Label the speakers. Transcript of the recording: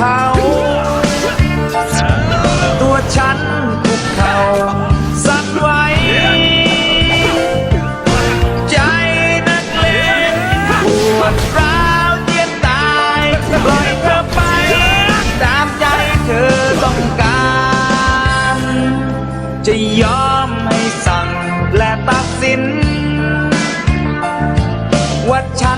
Speaker 1: เขา ตัวฉันคุกเขาสั่นไหวใจนักเลงปวดร้าวเจียนตายปล่อยเธอไป ตามใจเธอต้องการ จะยอมให้สั่งและตัดสินว่าฉัน